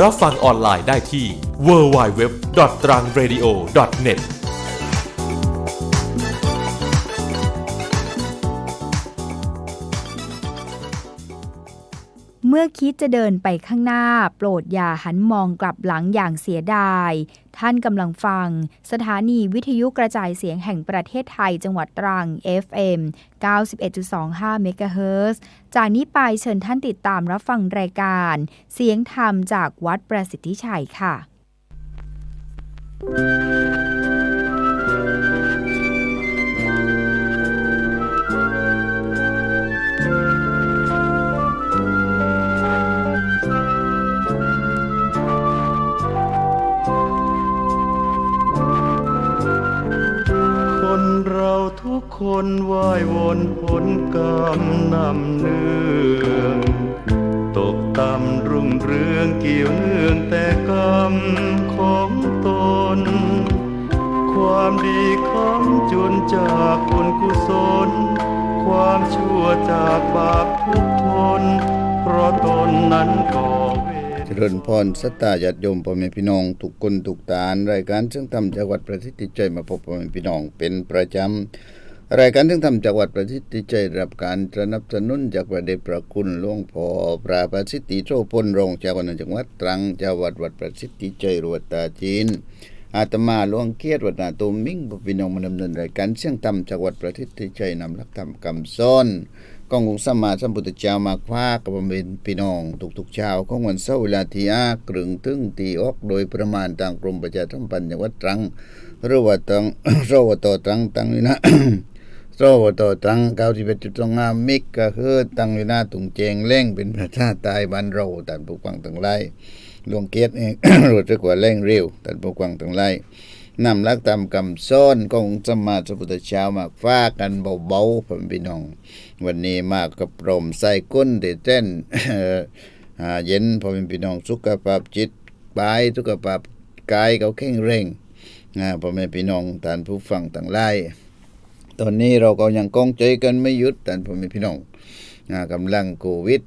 รับฟังออนไลน์ได้ที่ www.trangradio.net เมื่อคิดจะเดินไปข้างหน้า โปรดอย่าหันมองกลับหลังอย่างเสียดาย ท่านกำลังฟัง สถานีวิทยุกระจายเสียงแห่งประเทศไทยจังหวัดตรัง FM 91.25เมกะเฮิรตซ์จากนี้ไปเชิญท่านติดตามรับฟังรายการ เสียงธรรมจากวัดประสิทธิชัยค่ะ เราทุกคนว่ายวนผลกรรมนำเนื่องตกต่ำรุ่งเรืองเกี่ยวเนื่องแต่กรรมของตน ความดีคำจุนจากบุญกุศล ความชั่วจากบาปทุกทน เพราะตนนั้นก่อเว เริญพรสตาญาติโยมพ่อแม่พี่น้องทุกคนทุกตานรายการซึ่งทำจังหวัดประสิทธิใจมาพบพ่อแม่พี่น้องเป็นประจำรายการซึ่งทำจังหวัดประสิทธิใจรับการสนับสนุนจากประเดชพระคุณหลวงพ่อพระประสิทธิโชพลรองจ้าคณะจังหวัดตรังจังหวัดวัดประสิทธิใจรวดตาจีนอาตมาหลวงเกียรติวัดนาตุมิ่งพ่อพี่น้องมาดำเนินรายการเสียงธรรมจังหวัดประสิทธิใจนำหลักธรรมคำซ้อน กองค์สมมาสัมพุทธเจ้ามาคว้ากับเป็นพี่น้องทุกๆเช้าของวันเสาร์เวลาที่อากรึงถึงตีออกโดยประมาณทางกรมประชาสัมพันธ์จังหวัดตรังหรือว่าตังรวตตรังตังนี่นะโซวตตรังเก้าสิบเอ็ดจุดสองห้ามิกก็คือตังอยู่หน้าตุงเจงเล่งเป็นพระชาติตายบ้านเราแต่ผู้ฟังทั้งหลายหลวงเกียรติเองรู้สึกว่าเร่งเร็วแต่ผู้ฟังทั้งหลายนำลักตามคำซ้อนของสมมาสัมพุทธเจ้ามาฟ้ากันเบาๆผมพี่น้อง วันนี้มากกับรมใส่ก้นเดเต้นอ่าเย็นพอเป็นพี่น้องสุขภาพจิตกายสุขภาพกายเขาแข็งแรงอ่าพ่อแม่พี่น้องท่านผู้ฟังทั้งหลายตอนนี้เราก็ยังกองใจกันไม่หยุดท่านพ่อม่พี่น้องอ่ากำลังโควิด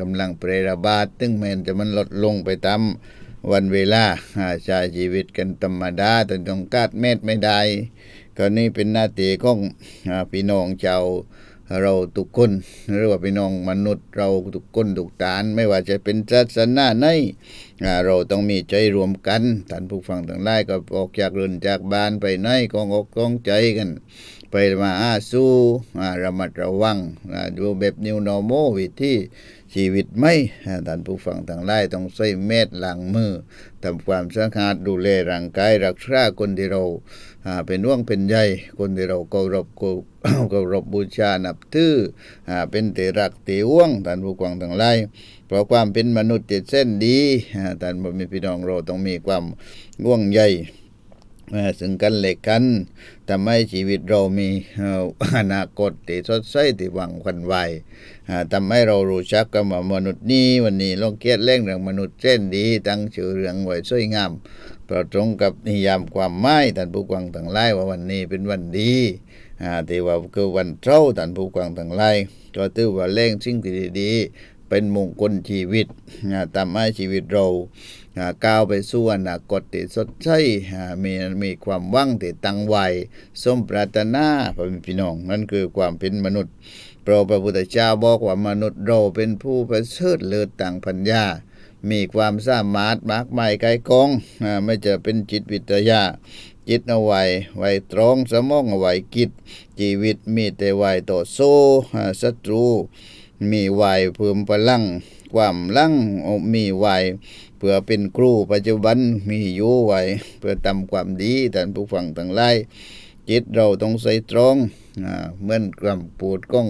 กำลังแพร่ระบาดตึงแมนจะมันลดลงไปตามวันเวลาใช้ชีวิตกันธรรมดาแต่ต้องกาดเม็ดไม่ได้ก็นี่เป็นหน้าที่ของพี่น้องชาว เราทุกคนหรือว่าพี่น้องมนุษย์ เราทุกคนทุกฐาน ไม่ว่าจะเป็นศาสนาไหนเราต้องมีใจรวมกันท่านผู้ฟังทั้งหลายก็ออกจากเรือนจากบ้านไปไหนกองอกกองใจกัน ไปมาอาสู้ระมัดระวังอ่าดูแบบ new normal วิธีชีวิตไม่ท่านผู้ฟังทั้งหลายต้องใส่เม็ดล้างมือทำความสะอาดดูแลร่างกายรักษาคนที่เรา เป็นห่วงเป็นใยคนที่เราเคารพเคารพบูชานับถืออ่าเป็นเตรักเตห่วงท่านผู้ฟังทั้งหลายเพราะความเป็นมนุษย์เจ็ดเส้นดีอ่าท่านบ่มีพี่น้องเราต้องมีความห่วงใยเอ่อซึ่งกันและกันทำให้ชีวิตเรามีอนาคตที่สดใสที่หวังควันไหวทำให้เรารู้จักกันว่ามนุษย์นี้วันนี้ลองเกียรติเล่งเรื่องมนุษย์เส้นดี ตั้งชื่อเรื่องไว้สวยงาม เพราะตรงกับนิยามความหมายท่านผู้กวางทั้งหลายว่าวันนี้เป็นวันดีอ่าที่ว่าคือวันเช้าท่านผู้กวางทั้งหลายก็ถือว่าเล่งสิ่งที่ดีๆเป็นมงคลชีวิตอ่าทำให้ชีวิตเราอ่าก้าวไปสู่อนาคตที่สดใสอ่ามีมีความหวังที่ตั้งไว้สมปรารถนาพ่อแม่พี่น้องนั่นคือความเป็นมนุษย์เพราะพระพุทธเจ้าบอกว่ามนุษย์เราเป็นผู้ประเสริฐเลิศต่างพัญญา มีความสามารถมากมายไกลกองไม่จะเป็นจิตวิทยา จิตเอาไว้ไว้ตรองสมองเอาไว้คิด ชีวิตมีแต่ไว้ต่อสู้อ่ศัตรู มีไว้เพิ่มพลัง ความลังมีไว้เพื่อเป็นครูปัจจุบันมีอยู่ไว้เพื่อทำความดีท่านผู้ฟังทั้งหลายจิตเราต้องใส่ตรองเหมือนกำปูดก้อง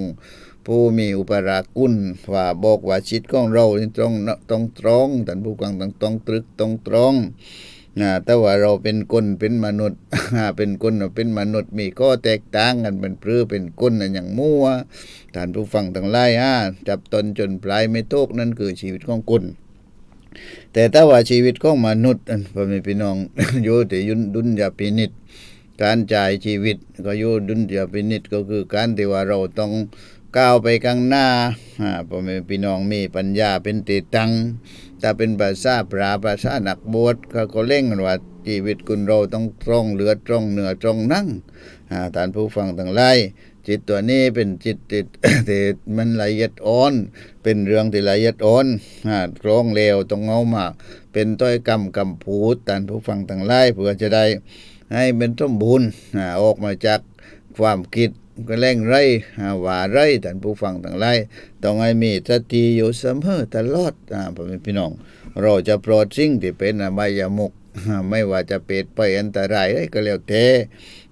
ผู้มีอุปราคุณว่าบอกว่าจิตของเรานี่ต้องต้องตรองท่านผู้ฟังต้องต้องตรึกต้องตรองนะแต่ว่าเราเป็นคนเป็นมนุษย์เป็นคนเป็นมนุษย์มีข้อแตกต่างกันเป็นเพรือเป็นคนน่ะอย่างมั่วท่านผู้ฟังทั้งหลายอ่จับตนจนปลายไม่โตกนั่นคือชีวิตของคุณแต่ถ้าว่าชีวิตของมนุษย์พ่อแม่พี่น้องอยู่ที่ยุนดุนยาพินิษการจ่ายชีวิต ก็อยู่ดุนยาพินิษก็คือการที่ว่าเราต้อง ก้าวไปข้างหน้าพ่อแม่พี่น้องมีปัญญาเป็นติตังถ้าเป็นภาษาปราภาษาหนักบวชเขาก็เล่งกันว่าชีวิตคุณเราต้องตรงเหลือตรงเหนือตรงนั่งอ่าท่านผู้ฟังทั้งหลายจิตตัวนี้เป็นจิตติดที่มันละเอียดอ่อน เป็นเรื่องที่ละเอียดอ่อนตรงเลวต้องเอามาก เป็นต้อยกรรมกำพูดท่านผู้ฟังทั้งหลายเพื่อจะได้ให้เป็นสมบูรณ์ออกมาจากความคิด ก็แรงไรหาว่าไรท่านผู้ฟังทั้งหลายต้องให้มีสติอยู่เสมอตลอดอ่าพ่อแม่พี่น้อง เราจะปลอดสิ่งที่เป็นอบายมุกไม่ว่าจะเป็ดไปอันตรายไรก็แล้วแต่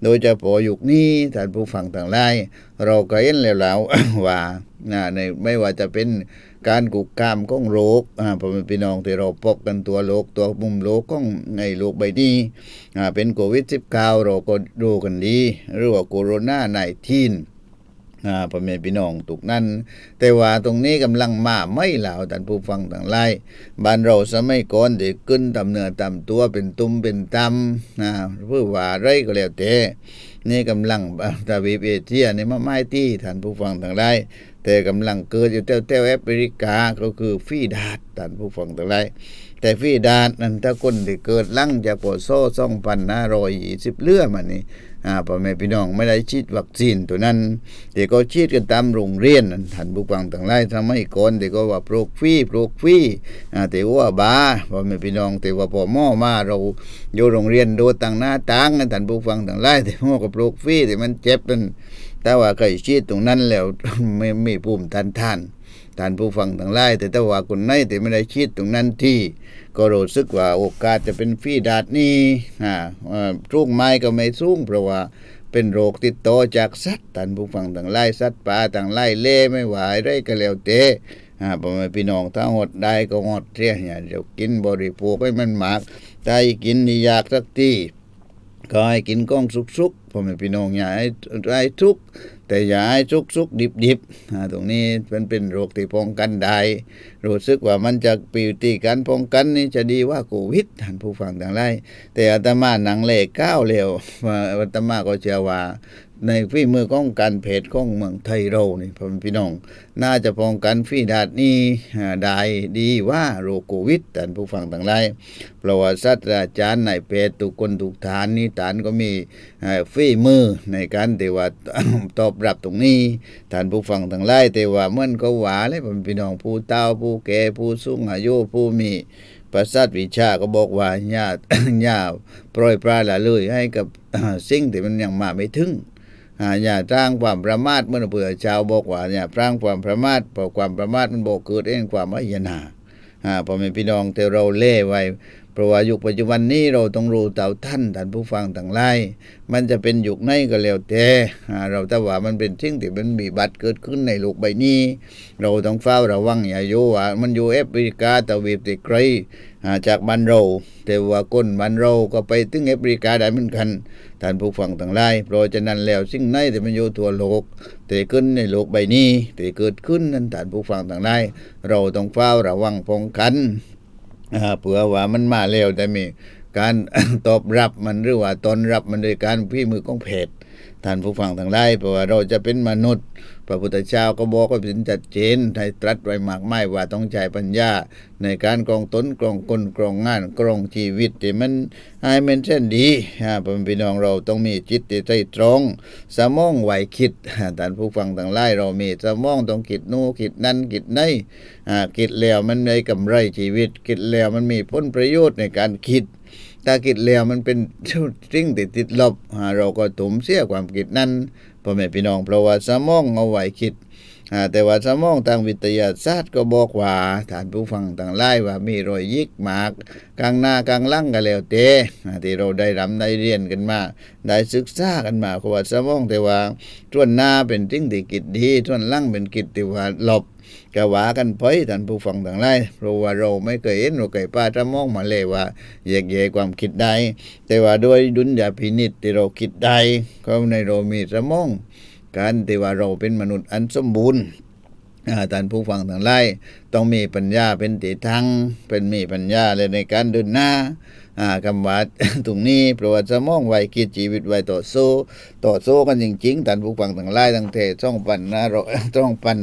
โดยจะพอยุคนี้ท่านผู้ฟังต่างหลายเราก็เห็นแล้วแล้วว่าในไม่ว่าจะเป็น การกุกกามของโรคอ่าพ่อแม่พี่น้องที่เราปกกันตัวโรคตัวมุมโรคของในโลกใบนี้อ่าเป็นโควิด -19 เราก็ดูกันดีหรือว่าโคโรนาไนทีน อ่าพ่อแม่พี่น้องตุกนั้น แต่ว่าตรงนี้กำลังมาไม่เหล่าท่านผู้ฟังต่างหลายบ้านเราสมัยก่อนที่ขึ้นตำเนื้อตำตัวเป็นตุ้มเป็นตำนะเพื่อว่าไรก็แล้วแต่นี่กำลังตาวีปเอเชียนี่มาไม่ที่ท่านผู้ฟังต่างหลายแต่กำลังเกิดอยู่แถวๆแอฟริกาก็คือฟีดาดท่านผู้ฟังต่างหลายแต่ฟีดาดนั้นถ้าคนที่เกิดลังจากปโซ่สองพันห้าร้อยยี่สิบเลื่อมานี่ อ่าพ่อแม่พี่น้องไม่ได้ฉีดวัคซีนตัวนั้นเด็กก็ฉีดกันตามโรงเรียนนั่นท่านผู้ฟังต่างหลายทำให้ก่อนเด็กก็ว่าโปรกฟรีโปรกฟรีอ่าแต่ว่าบ้าพ่อแม่พี่น้องแต่ว่าพอหม้อมาเราอยู่โรงเรียนโดดต่างหน้าต่างกันท่านผู้ฟังต่างหลายแต่หม้อกับโปรกฟรีแต่มันเจ็บมันแต่ว่าเคยฉีดตรงนั้นแล้วไม่ไม่ภูมิต้านทาน ท่านผู้ฟังต่างหลายแต่ถ้าว่าคนไหนแต่ไม่ได้ฉีดตรงนั้นที่ ก็รู้สึกว่าโอกาสจะเป็นฟีดาดนี้อ่าสูงไม้ก็ไม่สูงเพราะว่าเป็นโรคติดต่อจากสัตว์ท่านผู้ฟังต่างไล่สัตว์ป่าต่างไล่เล่ไม่ไหวไรก็แล้วเตะอ่าพ่อแม่พี่น้องถ้าหดได้ก็หดเสียเนี่ยเดี๋ยวกินบริโภคให้มันมากถ้าให้กินนี่ยากสักทีก็ให้กินก้องสุก พ่อแม่พี่น้องอย่าให้ให้ทุกแต่อย่าให้ทุกทุกดิบดิบตรงนี้มันเป็นโรคที่ป้องกันได้รู้สึกว่ามันจะปีตีการป้องกันนี่จะดีว่าโควิดท่านผู้ฟังต่างหลายแต่อาตมาหนังเลขก้าวเร็วอาตมาก็เชื่อว่า ในฝีมือของการเพจของเมืองไทยเรานี่พ่อแม่พี่น้อง น่าจะป้องกันฝีดาดนี้อ่ได้ดีว่าโรคโควิดท่านผู้ฟังต่างหลายเพราะว่าศาสตราจารย์ในเพจทุกคนทุกฐานนี่ฐานก็มีฝีมือในการที่ว่าตอบรับตรงนี้ท่านผู้ฟังทั้งหลายแต่ว่าเมื่อนก็หวาเลยพ่อแม่พี่น้องผู้เฒ่าผู้แก่ผู้สูงอายุผู้มีประสาทวิชาก็บอกว่าอย่าอย่าปล่อยปลาละเลยให้กับสิ่งที่มันยังมาไม่ถึง อ่าอย่าสร้างความประมาทเมื่อเผื่อชาวบอกว่าอย่าสร้างความประมาทเพราะความประมาทมันบอกเกิดเองความไม่ยนาอ่าพอแม่พี่น้องแต่เราเล่ไว้ ราะว่ายุคปัจจุบันนี้เราต้องรู้เต่าท่านท่านผู้ฟังต่างหลายมันจะเป็นยุคไหนก็แล้วแต่อ่าเราแต่ว่ามันเป็นสิ่งที่มันมีบัตรเกิดขึ้นในโลกใบนี้ เราต้องเฝ้าระวังอย่าโยว่ามันอยู่แอฟริกาตะวีปติไกลอ่าจากบ้านเราแต่ว่าคนบ้านเราก็ไปถึงแอฟริกาได้เหมือนกันท่านผู้ฟังทั้งหลายเพราะฉะนั้นแล้วสิ่งไหนที่มันอยู่ทั่วโลกแต่ขึ้นในโลกใบนี้แต่เกิดขึ้นนั้นท่านผู้ฟังทั้งหลายเราต้องเฝ้าระวังป้องกัน เผื่อว่ามันมาแล้วแต่มีการตอบรับมันหรือว่าตอนรับมันโดยการพี่มือของเพจท่านผู้ฟังทั้งหลายเพราะว่าเราจะเป็นมนุษย์ พระพุทธเจ้าก็บอกไว้เป็นชัดเจนให้ตรัสไว้มากไมายว่าต้องใช้ปัญญา ในการกรองตนกรองคนกรองงานกรองชีวิตที่มันให้มันเช่นดีอ่าพ่อแม่พี่น้องเราต้องมีจิตที่ใจตรง สมองไหวคิดอ่าท่านผู้ฟังทั้งหลายเรามีสมองต้องคิดนู่คิดนั่นคิดนี่อ่าคิดแล้วมันได้กำไรชีวิต คิดแล้วมันมีผลประโยชน์ในการคิดถ้าคิดแล้วมันเป็นสิ่งที่ติดลบเราก็ตุ่มเสียความคิดนั้น พ่อแม่พี่น้องเพราะว่าสมองเอาไว้คิดแต่ว่าสมองทางวิทยาศาสตร์ก็บอกว่าฐานผู้ฟังต่างไล่ว่ามีรอยยิกหมากกลางหน้ากลางล่างกันแล้วเตอ่าที่เราได้รำได้เรียนกันมา ได้ศึกษากันมาเพราะว่าสมองแต่ว่าส่วนหน้าเป็นทิ้งที่กิจดีส่วนล่างเป็นกิจที่ว่าหลบ ก็ว่ากันไปท่านผู้ฟังต่างหลายเพราะว่าเราไม่เคยเห็นเราเคยป้าจะมองมาเลยว่าแยกแยะความคิดได้ แต่ว่าด้วยดุลยพินิจที่เราคิดได้ก็ในเรามีสมองการที่ว่าเราเป็นมนุษย์อันสมบูรณ์ท่านผู้ฟังทั้งหลายต้องมีปัญญาเป็นติทางเป็นมีปัญญาเลยในการเดินหน้าคำว่าตรงนี้เพราะว่าสมองไว้คิดชีวิตไว้ต่อสู้ต่อสู้กันจริงๆท่านผู้ฟังทั้งหลายทั้งเทช่องปันนะเราช่องปัน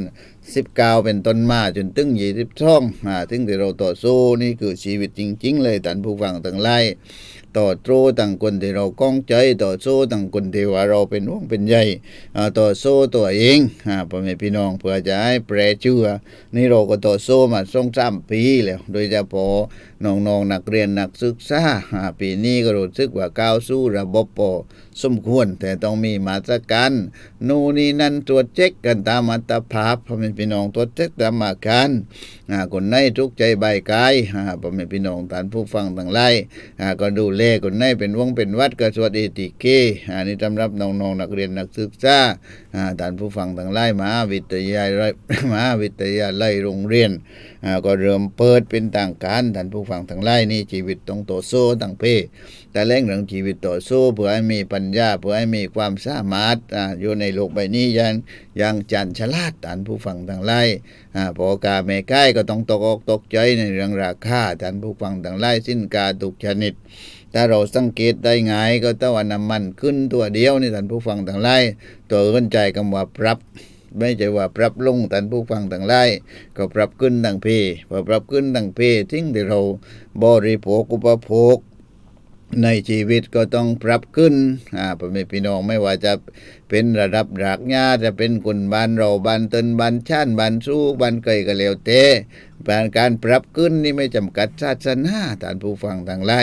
สิบเก้าเป็นต้นมาจนตึงยี่สิบช่องถึงที่เราต่อสู้นี่คือชีวิตจริง ๆ เลยท่านผู้ฟังทั้งหลาย ต่อสู้ต่างคนที่เราก้องใจต่อสู้ต่างคนที่ว่าเราเป็นห่วงเป็นใยอ่ต่อสู้ตัวเองอ่าพ่อแม่พี่น้องเพื่อจะให้แปรเชื่อนี่เราก็ต่อสู้มาสองสามปีแล้ว โดยเฉพาะน้องๆนักเรียนนักศึกษาอ่าปีนี้ก็รู้สึกว่าก้าวสู่ระบบปอสมควรแต่ต้องมีมาตรการนู่นนี่นั่นตรวจเช็คกันตามอัตภาพพ่อแม่พี่น้องตรวจเช็คตามอาการอ่าคนไหนทุกใจใบกายอ่าพ่อแม่พี่น้องท่านผู้ฟังทั้งหลายอ่าก็ดูแลคนไหนเป็นวงเป็นวัดก็สวัสดีติเกอันนี้สำหรับน้องๆนักเรียนนักศึกษาอ่าท่านผู้ฟังทั้งหลายมหาวิทยาลัยมหาวิทยาลัยโรงเรียนอ่าก็เริ่มเปิดเป็นต่างการท่านผู้ฟังทั้งหลายนี่ชีวิตต้องต่อสู้ตั้งเพแต่เร่งเรื่องชีวิตต่อสู้เพื่อให้มีปัญญาเพื่อให้มีความสามารถอ่าอยู่ในโลกใบนี้ยังยังจันฉลาดท่านผู้ฟังทั้งหลายอ่าพอกาแม่ใกล้ก็ต้องตกอกตกใจในเรื่องราคาท่านผู้ฟังทั้งหลายสิ้นกาทุกชนิดถ้าเราสังเกตได้ง่ายก็ต้องว่าน้ำมันขึ้นตัวเดียวนี่ท่านผู้ฟังทั้งหลายตัวเอื้นใจคำว่าปรับไม่ใช่ว่าปรับลงท่านผู้ฟังทั้งหลายก็ปรับขึ้นดังเพพอปรับขึ้นดังเพทิ้งที่เราบริโภคอุปโภค ในชีวิตก็ต้องปรับขึ้นอ่าพ่อแม่พี่น้องไม่ว่าจะเป็นระดับรักหญ้าจะเป็นคนบ้านเราบ้านตนบ้านชานบ้านสู้บ้านไก่ก็แล้วแต่การการปรับขึ้นนี่ไม่จำกัดศาสนาท่านผู้ฟังทางไล่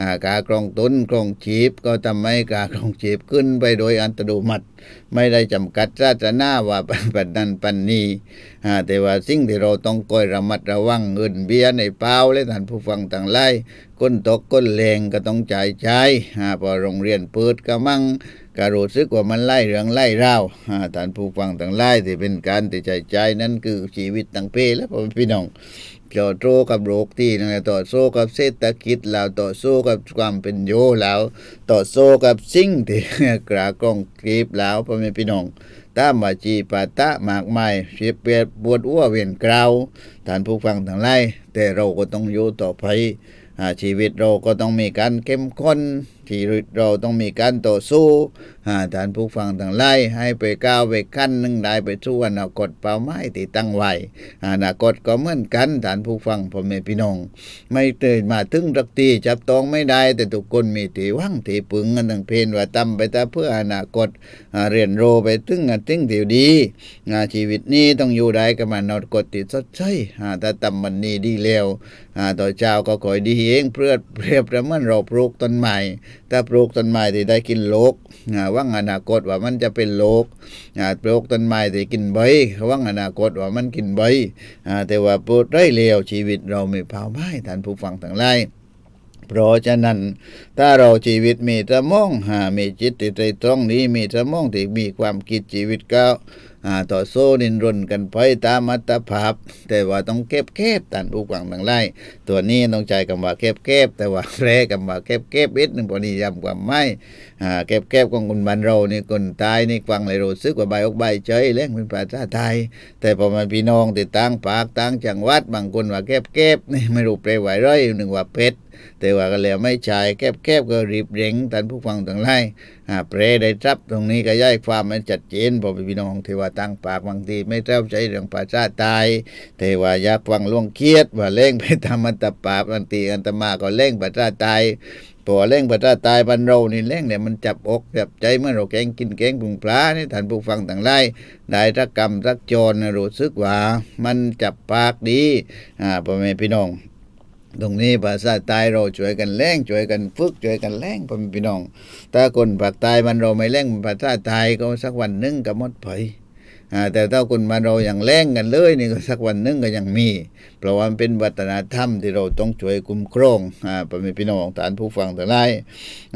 อ่ากากรองตุนกรองชีพก็ทำให้กากรองชีพขึ้นไปโดยอัตโนมัติ ไม่ได้จำกัดศาสนาว่าปันนั้นปันนี้แต่ว่าสิ่งที่เราต้องคอยระมัดระวังเงินเบี้ยในเป้าและท่านผู้ฟังต่างไล่ก้นตกก้นแรงก็ต้องจ่ายใช่พอโรงเรียนเปิดก็มั่ง ก็รู้สึกว่ามันไล่เรื่องไล่ราวอ่าท่านผู้ฟังต่างไล่ที่เป็นการที่ใจใจนั่นคือชีวิตต่างเพและพ่อม่พี่น้องต่อสู้กับโรคที่นะต่อสู้กับเศรษฐกิจแล้วต่อสู้กับความเป็นโยแล้วต่อสู้กับสิ่งที่กระกองกรีบแล้วพ่อแม่พี่น้องตามมาจีปาตะมากมายเสียเปรียบบวดอ้วเวียนกราวท่านผู้ฟังทั้งหลายแต่เราก็ต้องอยู่ต่อไปชีวิตเราก็ต้องมีการเข้มข้น ชีวิตเราต้องมีการต่อสู้อ่าท่านผู้ฟังทั้งหลายให้ไปก้าวไปขั้นหนึ่งได้ไปสู่อนาคตเป้าหมายที่ตั้งไว้อนาคตก็เหมือนกันท่านผู้ฟังพ่อแม่พี่น้อง ไม่เตื่นมาถึงรักตีจับต้องไม่ได้ แต่ทุกคนมีที่หวังที่ปึงกันทั้งเพนว่าตำไปแต่เพื่ออนาคตเรียนรู้ไปถึงกันถึงเดียวดีงานชีวิตนี้ต้องอยู่ได้กับมันอนาคตที่สดใสอ่ถ้าตำมันนี้ดีแล้วต่อเจ้าก็คอยดีเองเพื่อเปรียบประเมือนเราปลูกต้นไม้ถ้าปลูกต้นไม้ที่ได้กินโลกอ่าหว่างอนาคตว่ามันจะเป็นโลกปลูกต้นไม้ที่กินใบว่างอนาคตว่ามันกินใบแต่ว่าปวดได้เลวชีวิตเราไม่เผาไหม้ท่านผู้ฟังทั้งหลายเพราะฉะนั้นถ้าเราชีวิตมีสมองหามีจิตที่ใจตรงนี้มีสมองที่มีความคิดชีวิตก็อ่าต่อสู้ดินรนกันไปตามอัตภาพ แต่ว่าต้องเก็บเก็บท่านผู้ฟังทั้งหลายตัวนี้ต้องใจคำว่าเก็บเก็บแต่ว่าแปรคำว่าเก็บเก็บอิดหนึ่งพอนิยามความไม่เก็บเก็บของคนบ้านเรานี่คนตายนี่ฟังเลยรู้สึกว่าใบอกใบเฉยเล่งเป็นภาษาไทย แต่พอมาพี่น้องติดตั้งปากตั้งจังหวัดบางคนว่าแก็บเก็บนี่ไม่รู้เปลไหวร้อยหนึ่งว่าเพชรแต่ว่าก็แล้วไม่ใช่แก็บเก็บก็รีบเร่งท่านผู้ฟังทั้งหลายอ่า เปรได้รับตรงนี้ก็ย้ายความมันชัดเจนพอพี่น้องเทวาตั้งปากบางทีไม่เข้าใจเรื่องภาษาไทยแต่ว่ายากฟังล่วงเครียดว่าเล่งไปทำอันตปาบางทีอันตมาก็เล่งภาษาไทยตัวเล่งภาษาตายบ้านเรานี่เล่งเนี่ยมันจับอกจับใจเมื่อเราแกงกินแกงปุงปลานี่ท่านผู้ฟังต่างไล่ได้รักกรรมรักจรนะรู้สึกว่า มันจับปากดีอ่าพ่อแม่พี่น้อง ตรงนี้ภาษาใตายเราช่วยกันแล้งช่วยกันฝึกช่วยกันแล้งพ่อม่พี่น้อง ถ้าคนภาคใต้มันเราไม่แล้งภาษาตายก็สักวันหนึ่งก็หมดเผย แต่ถ้าคนมาเราอย่างแล่งกันเลยนี่ก็สักวันนึงก็ยังมี เพราะว่ามันเป็นวัฒนธรรมที่เราต้องช่วยคุ้มครองอ่าพ่อแม่พี่น้องฐานผู้ฟังทั้งหลาย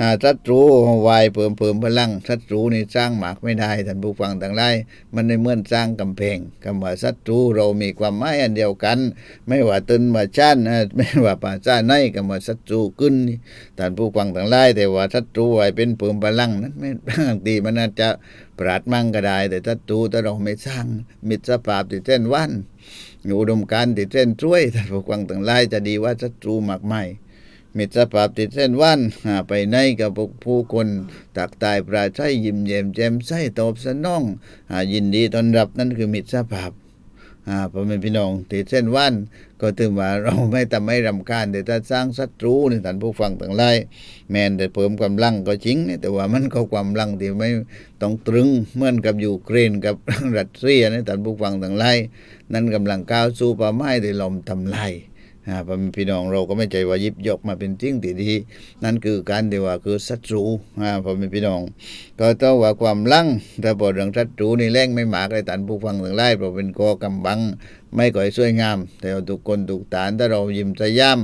อ่าศัตรูวายเพิ่มเพิ่มพลังศัตรูนี่สร้างหมากไม่ได้ท่านผู้ฟังทั้งหลายมันไม่เมื่อสร้างกำแพงคำว่าศัตรูเรามีความหมายอันเดียวกัน ไม่ว่าตึนว่าชาติไม่ว่าภาษาไหนคำว่าศัตรูขึ้นท่านผู้ฟังทั้งหลายแต่ว่าศัตรูไว้เป็นเพิ่มพลังนั้นไม่บางทีมันอาจจะ ปราดมั่งก็ได้ แต่ถ้าตูถ้าเราไม่สร้างมิตรภาพที่เส้นวันอุดมการณ์ที่เส้นช่วยท่านผู้ฟังต่างหลายจะดีว่าศัตรูมากไม่มิตรภาพติดเส้นวันไปในกับผู้คนตักตายปราชัยยิ้มเย้มแจ่มใสตอบสนองอยินดีต้อนรับนั่นคือมิตรภาพ อ่าพ่อแม่พี่น้องติดเส้นวัน ก็ถือว่าเราไม่ทำให้รำคาญแต่ถ้าสร้างศัตรูในท่านผู้ฟังต่างหลายแมนแต่เพิ่มกำลังก็จริงเนี่ยแต่ว่ามันก็ความลังที่ไม่ต้องตรึงเหมือนกับอยู่เครนกับรัสเซียนท่านผู้ฟังต่างหลายนั่นกำลังก้าวสู่ป่าไม้ที่ลมทำลาย อ่าพ่อแม่พี่น้องเราก็ไม่ใจว่ายิบยกมาเป็นทิ้งที่ดีนั่นคือการที่ว่าคือศัตรูอ่าพ่อแม่พี่น้อง ก็ต้องว่าความลังถ้าบอเรื่องศัตรูนี่แรงไม่หมากเลยท่านผู้ฟังถึงไล่เพราะเป็นกอกำบัง ไม่ก่อยสวยงาม แต่ทุกคนทุกฐานถ้าเรายิ้มสยาม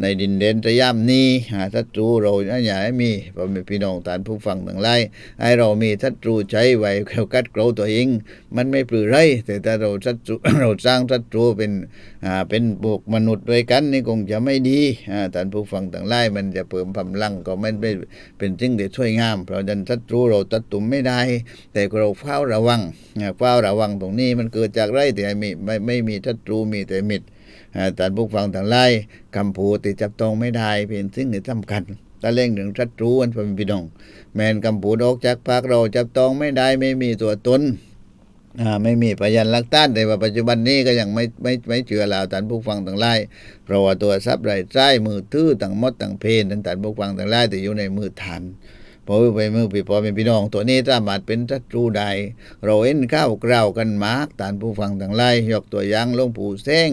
ในดินเด่นสยามนี้หาศัตรูเราอย่าให้มีพ่อแม่พี่น้องฐานผู้ฟังทั้งหลายให้เรามีศัตรูใช้ไว้แค่กัดเกลาตัวเอง มันไม่ปลือไรแต่ถ้าเราศัตรูเราสร้างศัตรูเป็นอ่าเป็นพวกมนุษย์ด้วยกันนี่คงจะไม่ดีอ่าท่านผู้ฟังทั้งหลายมันจะเพิ่มพลังก็ไม่เป็นเป็นสิ่งที่ช่วยงาม เพราะฉะนั้นศัตรูเราตัดตุ่มไม่ได้ แต่เราเฝ้าระวังเฝ้าระวังตรงนี้มันเกิดจากไรแต่ไม่ไม่ไม่มีศัตรูมีแต่มิตร อ่าท่านผู้ฟังทั้งหลายคำพูดที่จับต้องไม่ได้เป็นสิ่งที่สำคัญถ้าเล่งถึงศัตรูอันเป็นพี่น้อง แมนคำพูดออกจากปากเราจับต้องไม่ได้ไม่มีตัวตนไม่มีพยานหลักฐานแต่ว่าปัจจุบันนี้ก็ยังไม่ไม่ไม่เชื่อแล้วท่านผู้ฟังทั้งหลายเพราะว่าตัวทรัพย์ไรายใช้มือถือต่างมดต่างเพนท่านผู้ฟังทั้งหลายแต่อยู่ในมือฐาน พอไปมือพี่พอเป็นพี่น้อง ตัวนี้สามารเป็นศัตรูใด เราเห็นข้าวกล่าวกันมากท่านผู้ฟังทั้งหลายกตัวอย่างหลวงปู่เซ้ง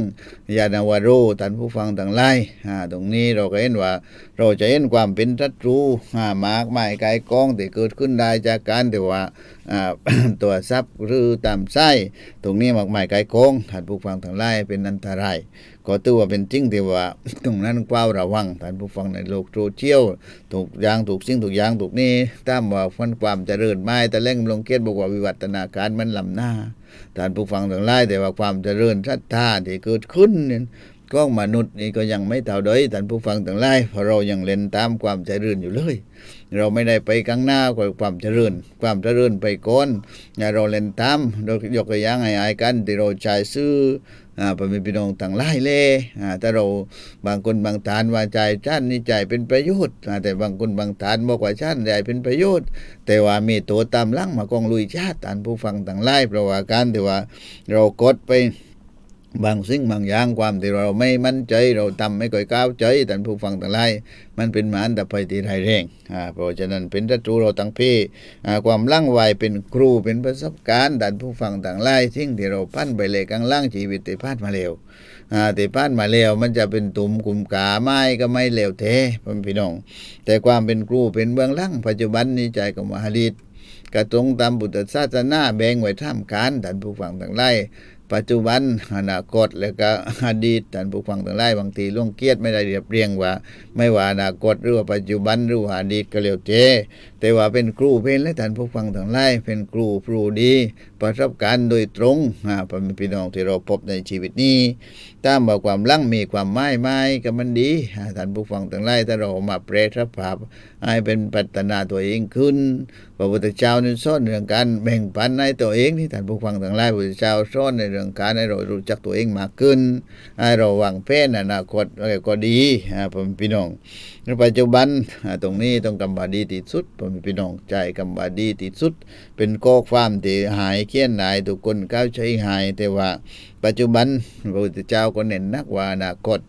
ยานาวารท่านผู้ฟังทั้งหลายอ่าตรงนี้เราก็เห็นว่า เราจะเห็นความเป็นศัตรูอ่ามากมายกายกองที่เกิดขึ้นได้จากการที่ว่าตัวทรัพย์หรือตามไส้ตรงนี้มากมายกายกองท่านผู้ฟังทั้งหลเป็นอันตราย ก็ถือว่าเป็นจริงที่ว่าตรงนั้นกว้าวระวังท่านผู้ฟังในโลกโซเชียลถูกยางถูกสิ่งถูกยางถูกนี่ตามว่าฟันความเจริญไม่แต่เล่งลงเกียรติบอกว่าวิวัฒนาการมันลำหน้าท่านผู้ฟังทั้งหลายแต่ว่าความเจริญศรัทธาที่เกิดขึ้นเนี่ยก็มนุษย์นี่ก็ยังไม่เท่าใดท่านผู้ฟังทั้งหลายเพราะเรายังเล่นตามความเจริญอยู่เลย เราไม่ได้ไปข้างหน้ากว่าความเจริญ ความเจริญไปก่อนอย่าเราเล่นตามเรายกตัวอย่างให้อายกันที่เราใช้ซื้อ อ่าพ่อแม่พี่น้องต่างหลายเลยอ่าถ้าเราบางคนบางฐานว่าใจชั้นนี่ใจเป็นประโยชน์อ่าแต่บางคนบางฐานบอกว่าชั้นใจเป็นประโยชน์ แต่ว่ามีตัวตามลังมากองลุยชาติฐานผู้ฟังต่างหลายเพราะว่าการที่ว่าเรากดไป บางสิ่งบางอย่างความที่เราไม่มั่นใจเราทำไม่ค่อยก้าวใจท่านผู้ฟังทั้งหลายมันเป็นหมานแต่ไปที่ไรายแรงอ่าเพราะฉะนั้นเป็นศัตรูเราตั้งพี่อ่าความล่างไวเป็นครูเป็นประสบการณ์ท่านผู้ฟังต่างหลายสิ่งที่เราปั้นไปเลยกลางล่างชีวิตที่พลาดมาเร็วอ่าที่พลาดมาเร็วมันจะเป็นตุ่มกลุ่มกาไม้ก็ไม่เร็วเทพ่อแม่พี่น้อง แต่ความเป็นครูเป็นเบื้องล่างปัจจุบันนี้ใจกับมหาฤทธิ์กระตรงตามบุตรศาสนาแบ่งไว้ท่ามการท่านผู้ฟังทั้งหลาย ปัจจุบันอนาคตแล้วก็อดีตท่านผู้ฟังทั้งหลายบางทีล่วงเกียรติไม่ได้เรียบเรียงว่า ไม่ว่าอนาคตหรือว่าปัจจุบันหรือว่าอดีตก็เร็วเจ แต่ว่าเป็นครูเพนและท่านผู้ฟังทั้งหลายเป็นครูครูดี ประสบการณ์โดยตรงอ่าเป็นพี่น้องที่เราพบในชีวิตนี้ตามว่าความลังมีความไม้ไม้ก็มันดีท่านผู้ฟังทั้งหลายถ้าเรามาแปรสภาพให้เป็นพัฒนาตัวเองขึ้นพระพุทธเจ้านี่สอนเรื่องการแบ่งปันในตัวเองที่ท่านผู้ฟังทั้งหลายพระพุทธเจ้าสอนในเรื่องการให้เรารู้จักตัวเองมากขึ้นให้เราวางแผนอนาคตอะไรก็ดีผมพี่น้องในปัจจุบันตรงนี้ต้องกำบาดีที่สุดผมพี่น้องใจกำบาดีที่สุด เป็นโกความที่หายเคียนหายทุกคนก้าวใช้หายแต่ว่าปัจจุบันพระพุทธเจ้าก็เน้นนักว่าอนาคต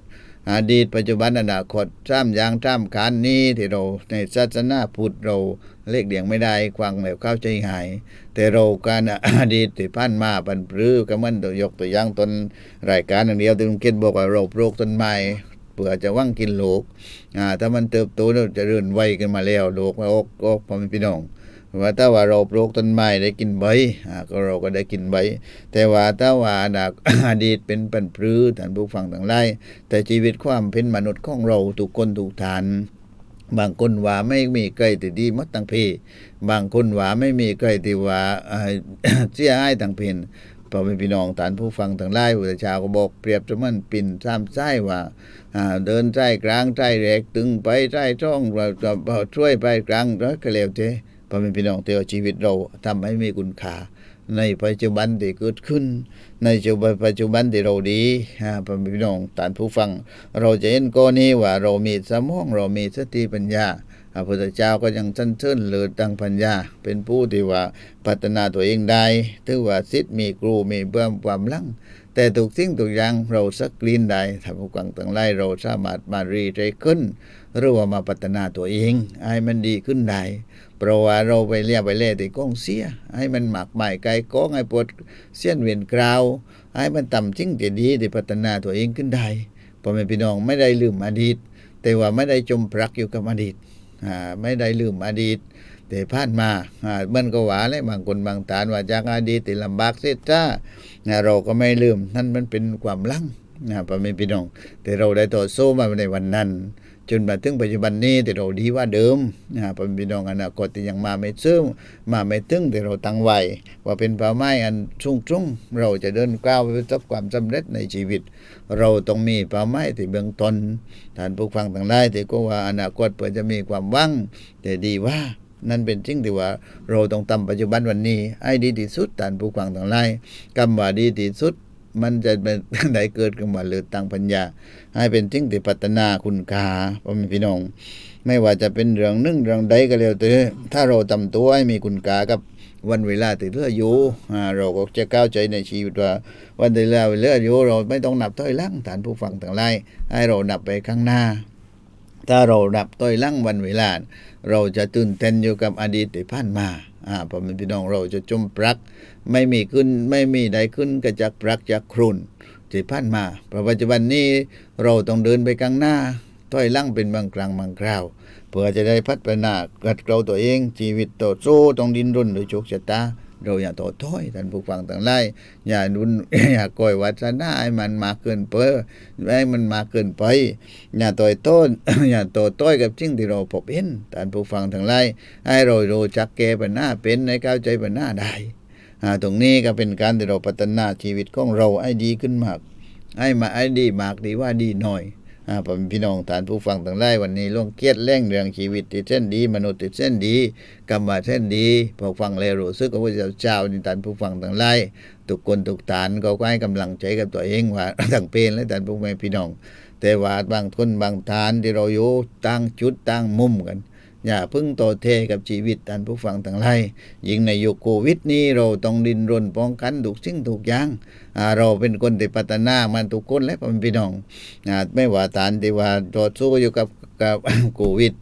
อดีตปัจจุบันอนาคตสามอย่างสามการนี้ที่เราในศาสนาพุทธเราเลขเดียงไม่ได้ควังแล้วเข้าใจหาย แต่เราการอดีตที่ผ่านมาปันปรือก็มันตัวยกตัวอย่างตนรายการอย่างเดียวที่ลุงเกศบอกว่าเราปลูกต้นไม้เพื่อจะว่างกินโลกอ่าถ้ามันเติบโตแล้วจะเรื่นไวกันมาแล้วโลกมาออกออกพอม่พี่น้อง ว่าถ้าว่าเราปลูกต้นไม้ได้กินใบอ่าก็เราก็ได้กินใบ แต่ว่าถ้าว่าอนาอดีตเป็นปันปรือท่านผู้ฟังทั้งหลายแต่ชีวิตความเป็นมนุษย์ของเราทุกคนทุกฐานบางคนว่าไม่มีใครที่ดีหมดทั้งเพบางคนว่าไม่มีใครที่ว่าเสียหายทั้งเพนพอเป็นพี่น้องฐานผู้ฟังทั้งหลายพุทธเจ้าก็บอกเปรียบเสมือนปิ่นสามไส้ว่าเดินไส้กลางไส้แรกตึงไปไส้ช่องเราช่วยไปกลางแล้วก็เร็วเจ พอเป็นพี่น้องเตียวชีวิตเราทำให้มีคุณค่าในปัจจุบันที่เกิดขึ้น ในปัจจุบันที่เราดีอ่าพ่อแม่พี่น้องท่านผู้ฟัง เราจะเห็นก้อนี้ว่าเรามีสมองเรามีสติปัญญาพระพุทธเจ้าก็ยังชั้นเชิญเลิศดังปัญญา เป็นผู้ที่ว่าพัฒนาตัวเองได้ถือว่าสิทธิ์มีครูมีเบื้องความลังแต่ทุกสิ่งทุกอย่างเราสักกลีนได้ถ้าผู้ฟังทั้งหลายเราสามารถมารีใจขึ้นหรือว่ามาพัฒนาตัวเองให้มันดีขึ้นได้ เพราะว่าเราไปเลี้ยไปเล่ที่กองเสีย ให้มันหมักใหม่ไกลก้องให้ปวดเสี้ยนเวียนกราว ให้มันต่ำจริงแต่ดีที่พัฒนาตัวเองขึ้นได้พ่อแม่พี่น้องไม่ได้ลืมอดีต แต่ว่าไม่ได้จมปลักอยู่กับอดีตอ่าไม่ได้ลืมอดีต แต่ผ่านมาอ่ามันก็หวาเลยบางคนบางฐานว่าจากอดีตที่ลำบากเสียจ้าเราก็ไม่ลืมนั่นมันเป็นความลังนะพ่อแม่พี่น้อง แต่เราได้ต่อสู้มาในวันนั้น จนมาถึงปัจจุบันนี้แต่เราดีว่าเดิมนะพ่อแม่พี่น้องอนาคตที่ยังมาไม่ซึ่งมาไม่ถึงแต่เราตั้งไว้ว่าเป็นเป้าหมายอันสูงส่งเราจะเดินก้าวไปประสบความสำเร็จในชีวิต เราต้องมีเป้าหมายที่เบื้องต้นท่านผู้ฟังทั้งหลายที่ก็ว่าอนาคตเพื่อจะมีความหวังแต่ดีว่านั่นเป็นสิ่งที่ว่าเราต้องทำปัจจุบันวันนี้ให้ดีที่สุดท่านผู้ฟังทั้งหลายคำว่าดีที่สุด มันจะเป็นได้เกิดขึ้นมาเลือตั้งปัญญา ให้เป็นสิ่งที่พัฒนาคุณค่าพ่อแม่พี่น้อง ไม่ว่าจะเป็นเรื่องนึ่งเรื่องใดก็แล้วแต่ถ้าเราทำตัวให้มีคุณค่ากับวันเวลาที่เลืออยู่อ่เราก็จะก้าวใจในชีวิตว่า วันเวลาเลืออยู่เราไม่ต้องนับถอยลังฐานผู้ฟังทั้งหลายให้เรานับไปข้างหน้า ถ้าเรานับถอยลังวันเวลา เราจะตื่นเต้นอยู่กับอดีตที่ผ่านมา อ่าพ่อแม่พี่น้องเราจะจมปลัก ไม่มีขึ้นไม่มีใดขึ้นก็จักปลักจากครุนที่ผ่านมาเพราะปัจจุบันนี้เราต้องเดินไปข้างหน้าถอยหลังเป็นบางครั้งบางคราว เพื่อจะได้พัฒนากัดเกลาตัวเอง ชีวิตต่อสู้ต้องดิ้นรนโดยโชคชะตา เราอย่าต่อถอยท่านผู้ฟังต่างหลายอย่าดุนอย่าก่อยวัฒนาให้มันมากเกินไปให้มันมากเกินไป อย่าต่อยต้น อย่าต่อต้อยกับสิ่งที่เราพบเห็นท่านผู้ฟังทั้งหลายให้เรารู้จักแก้ปัญหาเป็นในเข้าวใจปัญหาได้ตรงนี้ก็เป็นการที่เราพัฒนาชีวิตของเราให้ดีขึ้นมาก ให้มาให้ดีมากดีว่าดีหน่อย อ่าผมพี่น้องทานผู้ฟังทั้งหลายวันนี้ล่วงเกียดแร่งเรื่องชีวิตติดเส้นดี มนุษย์ติดเส้นดีกรรมาเส้นดีพอฟังแล้วรู้สึกว่าพระเจ้านี่ท่านผู้ฟังทั้งหลายทุกคนทุกฐานก็ให้กำลังใจกับตัวเองว่าทั้งเป็นและฐานผู้แม่พี่น้อง แต่ว่าบางคนบางฐานที่เราอยู่ตั้งจุดตั้งมุมกัน อย่าพึ่งโตเทกับชีวิตท่านผู้ฟังทั้งหลายยิ่งในยุคโควิดนี้เราต้องดินรนป้องกันถูกสิ่งถูกอย่างเราเป็นคนที่พัฒนามันทุกคนและพ่อพี่น้องไม่ว่าฐานที่ว่าต่อสู้อยู่กับ กับโควิด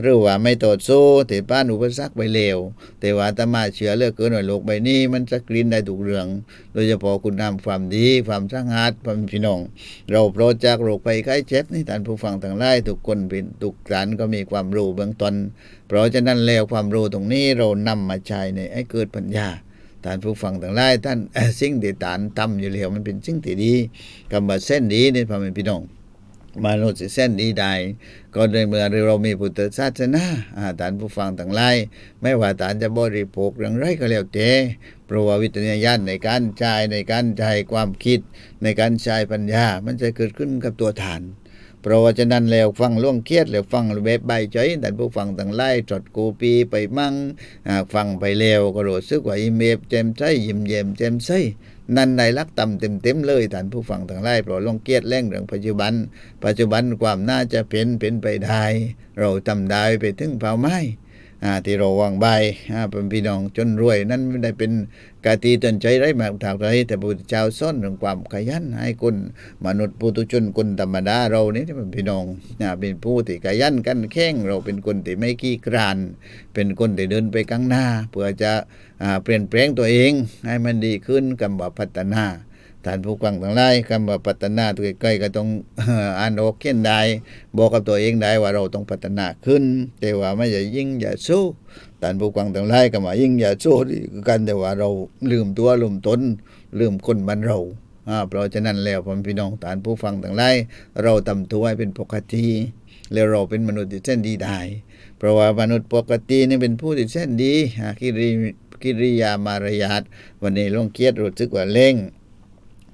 หรือว่าไม่ต่อสู้ที่ป้านอุปสรรคไปเลวแต่ว่าถ้ามาเชื่อเลือกเกินว่าโลกใบนี้มันสกรีนได้ทุกเรื่อง โดยเฉพาะคุณงาความดีความสร้างอาดพ่อแม่พี่น้อง เราโปลอดจากโรคภัยไข้เจ็บนี่ท่านผู้ฟังทั้งหลายทุกคนเป็นทุกฐานก็มีความรู้เบื้องต้นเพราะฉะนั้นแล้วความรู้ตรงนี้เรานำมาใช้ในให้เกิดปัญญาท่านผู้ฟังทั้งหลายท่านสิ่งที่ฐานทำอยู่แล้วมันเป็นสิ่งที่ดีกำบัดเส้นดีนี่พ่อแม่พี่น้อง มนุษย์เส้นดีใด ก็ในเมื่อเรามีพุทธศาสนาอาท่านผู้ฟังทั้งหลายไม่ว่าท่านจะบริโภคอย่างไรก็แล้วแต่เพราะว่าวิทยาญาณในการใช้ในการใช้ความคิด ในการใช้ปัญญา มันจะเกิดขึ้นกับตัวฐานเพราะว่าฉะนั้นแล้วฟังล่วงเครียดแล้วฟังแบบใบใจแต่ผู้ฟังต่างไล่จดกูปีไปมั่งฟังไปแล้วก็รู้สึกว่าอิ่มเอมแจ่มใสยิ้มเยมแจ่มใส นั่นในรักต่ำเต็มเต็มๆเลยท่านผู้ฟังทางไล่เพราะลองเกียดแรงเรื่องปัจจุบัน ปัจจุบันความน่าจะเป็นเป็นไปได้ เราทำได้ไปถึงเป้าหม้ อ่าที่เราวางใบอ่าเป็นพี่น้องจนรวย นั่นไม่ได้เป็นกาตีตือนใจไรมากถากไรแต่พระเจ้าสอนเรื่องความขยันให้คนมนุษย์ปุถุชนคนธรรมดาเรานี่ที่เป็นพี่น้องอ่าเป็นผู้ที่ขยันกันแข่งเราเป็นคนที่ไม่ขี้คร้าน เป็นคนที่เดินไปข้างหน้า เพื่อจะอ่าเปลี่ยนแปลงตัวเอง ให้มันดีขึ้นกำว่าพัฒนา ท่านผู้ฟังทั้งหลายคำว่าพัฒนาตัวใกล้ก็ต้องอ่านออกเขียนได้บอกกับตัวเองได้ว่าเราต้องพัฒนาขึ้น แต่ว่าไม่อย่ายิ่งอย่าสู้ท่านผู้ฟังทั้งหลายก็มายิ่งอย่าสู้นี่กันแต่ว่าเราลืมตัวลืมตนลืมคนมันเราอ่าเพราะฉะนั้นแล้วผมพี่น้องท่านผู้ฟังทั้งหลายเราทำตัวให้เป็นปกติแล้วเราเป็นมนุษย์ที่เส้นดีได้ เพราะว่ามนุษย์ปกตินี่เป็นผู้ที่เส้นดีอ่ากิริกิริยามารยาทวันนี้ลงเกียรติรู้สึกว่าเล่ง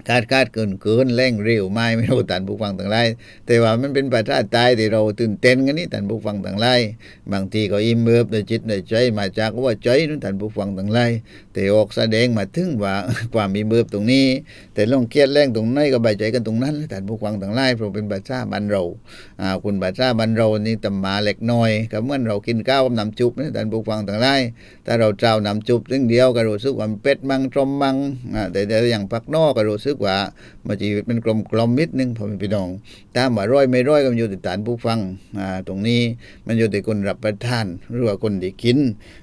คาดคาดเกินเกินแรงเร็วไม่ไม่รู้ท่านผู้ฟังต่างหลายแต่ว่ามันเป็นประชาธิปไตยที่เราตื่นเต้นกันนี่ท่านผู้ฟังต่างหลายบางทีก็อิ่มเอิบโดยจิตโดยใจมาจากว่าใจนั่นท่านผู้ฟังต่างหลายแต่ออกแสดงมาถึงว่าความอิ่มเอิบตรงนี้ แต่ลงเครียดแรงตรงไหนก็ใบใจกันตรงนั้นท่านผู้ฟังต่างหลายเพราะเป็นประชาบันเราอ่าคุณประชาบันเรานี่ตำมาเล็กน้อยก็เมื่อเรากินข้าวกับน้ำจุบนะท่านผู้ฟังต่างหลายถ้าเราเจ้าน้ำจุบซึ่งเดียวก็รู้สึกว่ามันเป็ดมังตรมมังอ่าแต่แต่อย่างพักนอกก็รู้สึกกว่ามาชีวิตมันกลมกลมๆนิดนึงพอเป็นพี่น้องตามว่าร้อยไม่ร้อยก็มันอยู่ที่ฐานผู้ฟังอ่าตรงนี้มันอยู่ที่คนรับประทานหรือว่าคนที่กิน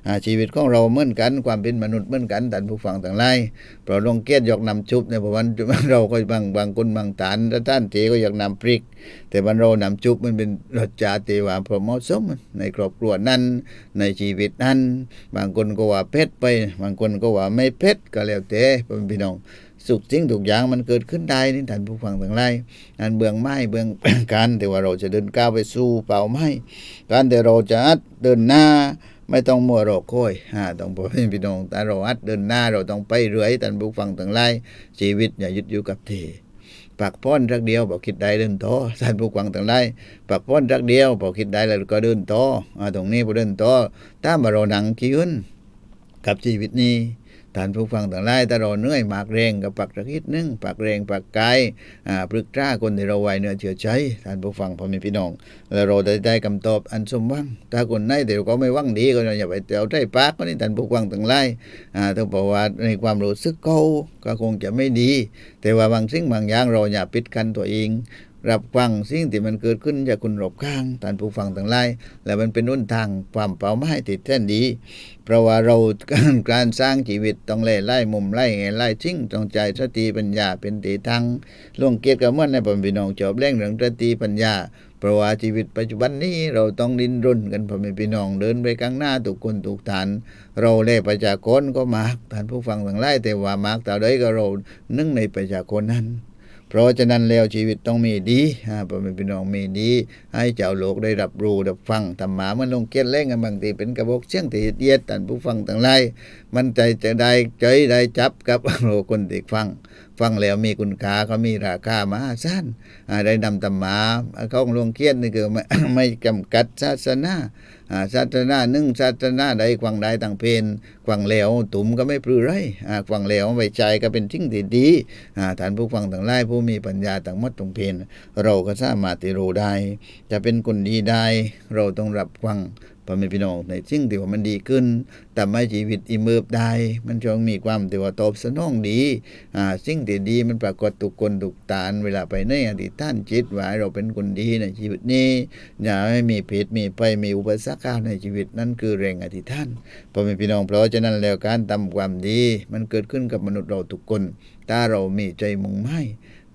อ่าชีวิตของเราเหมือนกันความเป็นมนุษย์เหมือนกันฐานผู้ฟังต่างหลายเพราะลงเกียรติยกนำชุบในวันเราก็บางบางคนบางฐานท่านเทก็อยากนำพริก แต่บรรเรานำจุบมันเป็นรสชาติว่าพอเหมาะสมในครอบครัวนั้นในชีวิตนั้น บางคนก็ว่าเผ็ดไป บางคนก็ว่าไม่เผ็ดก็แล้วแต่พ่อแม่พี่น้อง สุขจริงทุกอย่างมันเกิดขึ้นได้นี่ท่านผู้ฟังทั้งหลายอันเบื้องไม้เบื้องการแต่ว่าเราจะเดินก้าวไปสู่เป่าไม้การแต่เราจะเดินหน้าไม่ต้องมัวรอคอยอ่าต้องบอพี่น้องแต่เราอัดเดินหน้าเราต้องไปเรื่อยท่านผู้ฟังทั้งหลายชีวิตอย่ายึดอยู่กับที่ปักพ้อนรักเดียวบอกคิดได้เดินต่อท่านผู้ฟังทั้งหลายปักพ้อนรักเดียวบอกคิดได้แล้วก็เดินต่อตรงนี้พอเดินต่อถ้ามาเราหนังคิ้นกับชีวิตนี้ ท่านผู้ฟังต่างหลายถ้าเราเหนื่อยมากแรงกับปักตะคิดหนึงปักแรงปักไกอ่าปรึกษาคนที่เราไว้เนื้อเชื่อใจท่านผู้ฟังพ่อแม่พี่น้อง แล้วเราได้ได้คำตอบอันสมหวังถ้าคนไหนเดี๋ยวก็ไม่หวังดีก็อย่าไปเอาใจปากก็นี่ท่านผู้ฟังต่างหลายอ่าต้องบอกว่าในความรู้สึกเขาก็คงจะไม่ดี แต่ว่าบางสิ่งบางอย่างเราอย่าปิดกันตัวเอง รับฟังสิ่งที่มันเกิดขึ้นจากคุณรอบข้างท่านผู้ฟังต่างหลายและมันเป็นหนทางความเป้าหมายที่แท้ดี เพราะว่าเราการการสร้างชีวิตต้องเล่ไล่มุมไล่แง่ไล่ชิ่งต้องใจสติปัญญาเป็นตีทางลงเกียรติกับมื่อในพ่อแม่พี่น้องจอบแรงเรื่องสติปัญญาเพราะว่าชีวิตปัจจุบันนี้เราต้องดิ้นรนกันพ่อแม่พี่น้องเดินไปข้างหน้าทุกคนทุกฐาน เราเล่ประชากรก็มากท่านผู้ฟังทั้งหลายแต่ว่ามากแต่ใดก็เรานึ่งในประชากรนั้น เพราะฉะนั้นแล้วชีวิตต้องมีดีอ่าพ่อแม่พี่น้องมีดี ให้เจ้าโลกได้รับรู้รับฟังธรรมะมันลงเกียนเล่งกันบางทีเป็นกระบอกเสียงที่เยียดท่านผู้ฟังทั้งหลายมันใจจะได้ใจได้จับกับโลกคนที่ฟัง ฟังแล้วมีคุณค่าเขามีราคามหาศาลอ่าได้นำธรรมะเขาลงเกียนนี่คือไม่จำกัดศาสนา ศาสนาหนึ่งศาสนาใดกวางใดต่างเพนกวางแล้วตุ่มก็ไม่ปลื้ไรอ่ากวางแล้วไว้ใจก็เป็นทิ้งดีดีฐานผู้ฟังต่างไล่ผู้มีปัญญาต่างมดตรงเพนเราก็สามารถที่รู้ได้จะเป็นคนดีได้เราต้องรับฟัง พ่อแม่พี่น้องในสิ่งที่ว่ามันดีขึ้นทำให้ชีวิตอิมเมิบได้มันจงมีความที่ว่าตอบสนองดีอ่าสิ่งที่ดีมันปรากฏทุกคนทุกตานเวลาไปในอธิษฐานจิตว่าเราเป็นคนดีในชีวิตนี้อย่าให้มีผิดมีไปมีอุปสรรคในชีวิตนั่นคือแรงอธิษฐานพ่อแม่พี่น้องเพราะฉะนั้นแล้วการทำความดี มันเกิดขึ้นกับมนุษย์เราทุกคนถ้าเรามีใจมุ่งมั่น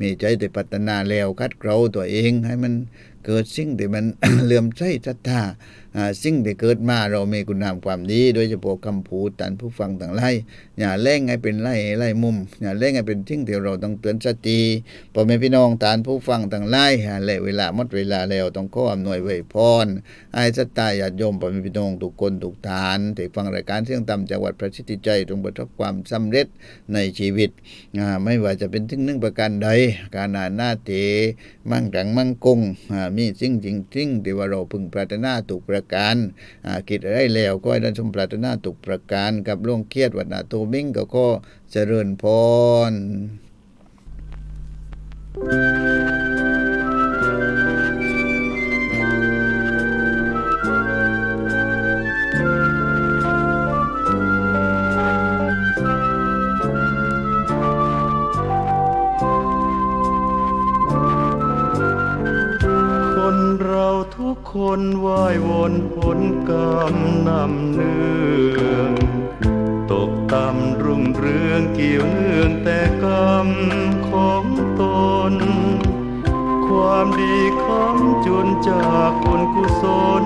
มีใจแต่พัฒนาแล้วคัดเกลาตัวเองให้มันเกิดสิ่งที่มันเลื่อมใสศรัทธาอ่า สิ่งที่เกิดมาเรามีคุณงามความดี โดยเฉพาะคำพูดท่านผู้ฟังต่างหลายอย่าเล่งให้เป็นไล่ไล่มุมอย่าเล่งให้เป็นสิ่งที่เราต้องเตือนสติพ่อแม่พี่น้องท่านผู้ฟังต่างหลายหาและเวลาหมดเวลาแล้วต้องข้ออำนวยไว้พรให้สตตาญาติโยมพ่อแม่พี่น้องทุกคนทุกฐานที่ฟังรายการเสียงต่ำจังหวัดประสิทธิใจจงประสบความสำเร็จในชีวิตอ่าไม่ว่าจะเป็นทิ้งหนึ่งประการใดการงานหน้าเตมั่งกังมั่งคงอ่ามีสิ่งจริงจริงที่ว่าเราพึงปรารถนาถูกประการอ่าคิดอะไรแล้วก็ให้ได้สมปรารถนาตุกประการกับล่วงเครียดวัดนาตูมิ่งก็ก็เจริญพร คนว่ายวนผลกรรมนำเนื่องตกต่ำรุ่งเรืองเกี่ยวเนื่องแต่กรรมของตน ความดีคำจุนจากคนกุศล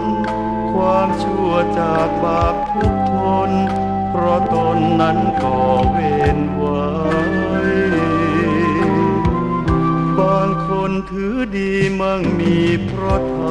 ความชั่วจากบาปทุกทน เพราะตนนั้นก่อเวรไว้บางคนถือดีมั่งมีเพราะ